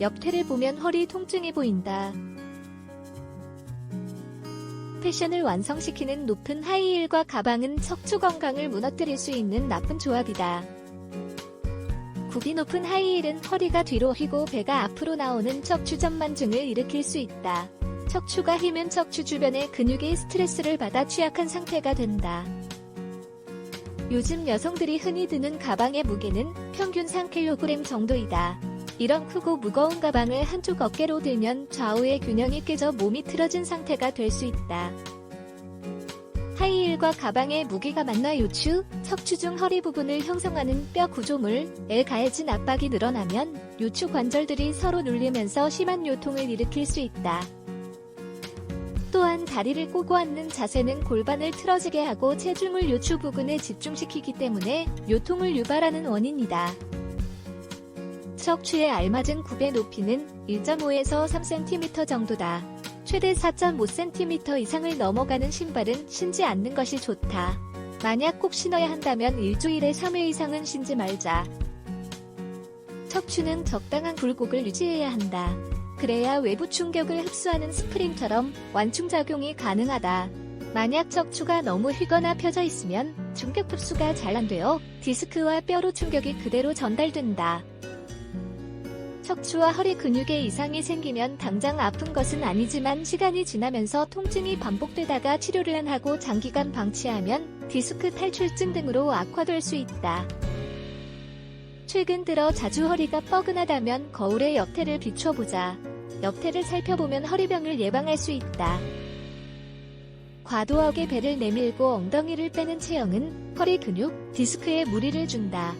옆태를 보면 허리 통증이 보인다. 패션을 완성시키는 높은 하이힐과 가방은 척추 건강을 무너뜨릴 수 있는 나쁜 조합이다. 굽이 높은 하이힐은 허리가 뒤로 휘고 배가 앞으로 나오는 척추 전만증을 일으킬 수 있다. 척추가 휘면 척추 주변의 근육이 스트레스를 받아 취약한 상태가 된다. 요즘 여성들이 흔히 드는 가방의 무게는 평균 3kg 정도이다. 이런 크고 무거운 가방을 한쪽 어깨로 들면 좌우의 균형이 깨져 몸이 틀어진 상태가 될 수 있다. 하이힐과 가방의 무게가 만나 요추, 척추 중 허리 부분을 형성하는 뼈 구조물에 가해진 압박이 늘어나면 요추 관절들이 서로 눌리면서 심한 요통을 일으킬 수 있다. 또한 다리를 꼬고 앉는 자세는 골반을 틀어지게 하고 체중을 요추 부근에 집중시키기 때문에 요통을 유발하는 원인이다. 척추에 알맞은 굽의 높이는 1.5에서 3cm 정도다. 최대 4.5cm 이상을 넘어가는 신발은 신지 않는 것이 좋다. 만약 꼭 신어야 한다면 일주일에 3회 이상은 신지 말자. 척추는 적당한 굴곡을 유지해야 한다. 그래야 외부 충격을 흡수하는 스프링처럼 완충작용이 가능하다. 만약 척추가 너무 휘거나 펴져 있으면 충격 흡수가 잘 안 되어 디스크와 뼈로 충격이 그대로 전달된다. 척추와 허리 근육에 이상이 생기면 당장 아픈 것은 아니지만 시간이 지나면서 통증이 반복되다가 치료를 안 하고 장기간 방치하면 디스크 탈출증 등으로 악화될 수 있다. 최근 들어 자주 허리가 뻐근하다면 거울에 옆태를 비춰보자. 옆태를 살펴보면 허리병을 예방할 수 있다. 과도하게 배를 내밀고 엉덩이를 빼는 체형은 허리 근육, 디스크에 무리를 준다.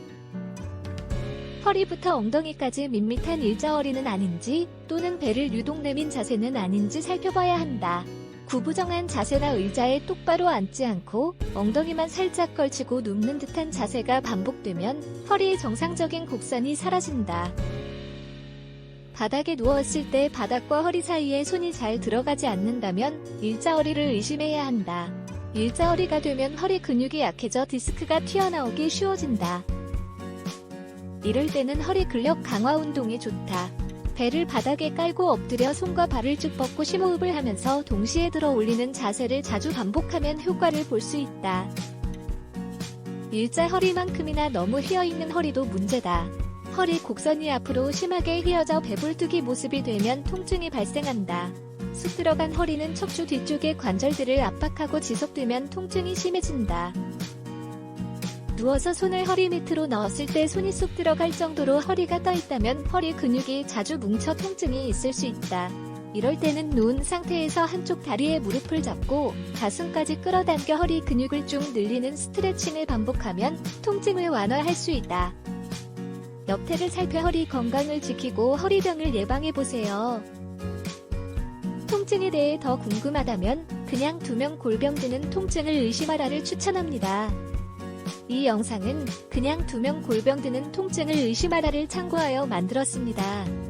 허리부터 엉덩이까지 밋밋한 일자허리는 아닌지 또는 배를 유독 내민 자세는 아닌지 살펴봐야 한다. 구부정한 자세나 의자에 똑바로 앉지 않고 엉덩이만 살짝 걸치고 눕는 듯한 자세가 반복되면 허리의 정상적인 곡선이 사라진다. 바닥에 누웠을 때 바닥과 허리 사이에 손이 잘 들어가지 않는다면 일자허리를 의심해야 한다. 일자허리가 되면 허리 근육이 약해져 디스크가 튀어나오기 쉬워진다. 이럴 때는 허리 근력 강화 운동이 좋다. 배를 바닥에 깔고 엎드려 손과 발을 쭉 뻗고 심호흡을 하면서 동시에 들어 올리는 자세를 자주 반복하면 효과를 볼 수 있다. 일자 허리만큼이나 너무 휘어있는 허리도 문제다. 허리 곡선이 앞으로 심하게 휘어져 배불뚝이 모습이 되면 통증이 발생한다. 쑥 들어간 허리는 척추 뒤쪽의 관절들을 압박하고 지속되면 통증이 심해진다. 누워서 손을 허리 밑으로 넣었을 때 손이 쏙 들어갈 정도로 허리가 떠 있다면 허리 근육이 자주 뭉쳐 통증이 있을 수 있다. 이럴 때는 누운 상태에서 한쪽 다리에 무릎을 잡고 가슴까지 끌어당겨 허리 근육을 쭉 늘리는 스트레칭을 반복하면 통증을 완화할 수 있다. 옆태를 살펴 허리 건강을 지키고 허리병을 예방해보세요. 통증에 대해 더 궁금하다면 그냥 두명 골병 드는 통증을 의심하라를 추천합니다. 이 영상은 그냥 두 명 골병 드는 통증을 의심하라를 참고하여 만들었습니다.